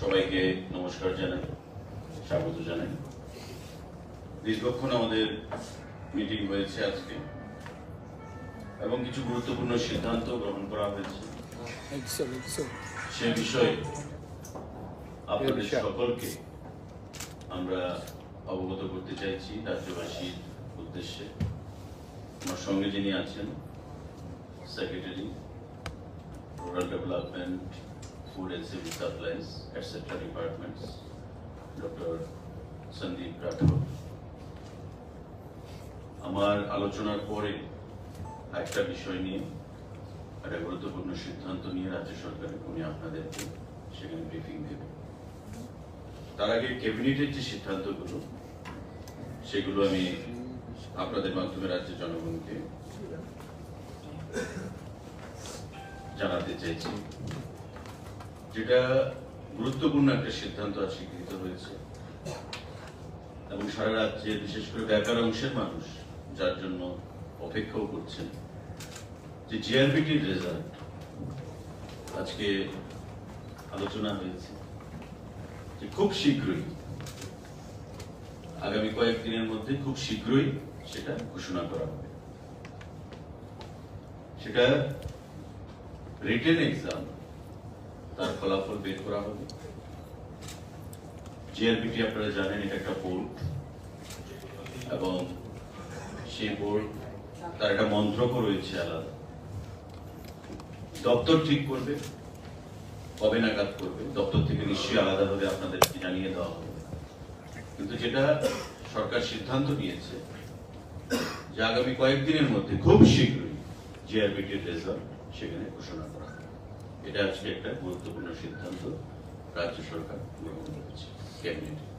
সবাইকে নমস্কার জানাই স্বাগত জানাই। দীর্ঘক্ষণ আমাদের মিটিং হয়েছে আজকে এবং কিছু গুরুত্বপূর্ণ সিদ্ধান্ত গ্রহণ করা হয়েছে। সে বিষয়ে আপনাদের। সকলকে আমরা অবগত করতে চাইছি রাজ্যবাসীর উদ্দেশ্যে। আমার সঙ্গে যিনি আছেন secretary rural development food and civil supplies etcetera departments doctor Sandeep Rathore আমার আলোচনার পরে একটা বিষয় নিয়ে একটা গুরুত্বপূর্ণ সিদ্ধান্ত নিয়ে রাজ্য সরকারের উনি আপনাদেরকে সেখানে ব্রিফিং দেবে তার আগে ক্যাবিনেটের যে সিদ্ধান্তগুলো, সেগুলো আমি আপনাদের মাধ্যমে রাজ্যের জনগণকে জানাতে চাইছি। যেটা গুরুত্বপূর্ণ একটা সিদ্ধান্ত আজ স্বীকৃত হয়েছে। এবং সারা রাজ্যে, বিশেষ করে ব্যাপার অংশের মানুষ যার জন্য অপেক্ষাও করছেন। যে জিআরবিটির রেজাল্ট আজকে আলোচনা হয়েছে যে খুব শীঘ্রই, আগামী কয়েকদিনের মধ্যে খুব শীঘ্রই সেটা ঘোষণা করা হবে। সেটা রিটেন এক্সাম তার ফলাফল বের করা হবে। জিআরবিটি আপনারা জানেন, এটা একটা বোর্ড এবং সেই বোর্ড তার একটা মন্ত্রকও রয়েছে আলাদা। দপ্তর ঠিক করবে, কবে নাগাদ করবে, দপ্তর থেকে নিশ্চয়ই আলাদাভাবে আপনাদেরকে জানিয়ে দেওয়া হবে। কিন্তু যেটা সরকার সিদ্ধান্ত নিয়েছে, যে আগামী কয়েকদিনের মধ্যে খুব শীঘ্রই জিআরবিটির রেজাল্ট সেখানে ঘোষণা করা হবে। এটা আজকে একটা গুরুত্বপূর্ণ সিদ্ধান্ত রাজ্য সরকার গ্রহণ করেছে ক্যাবিনেটে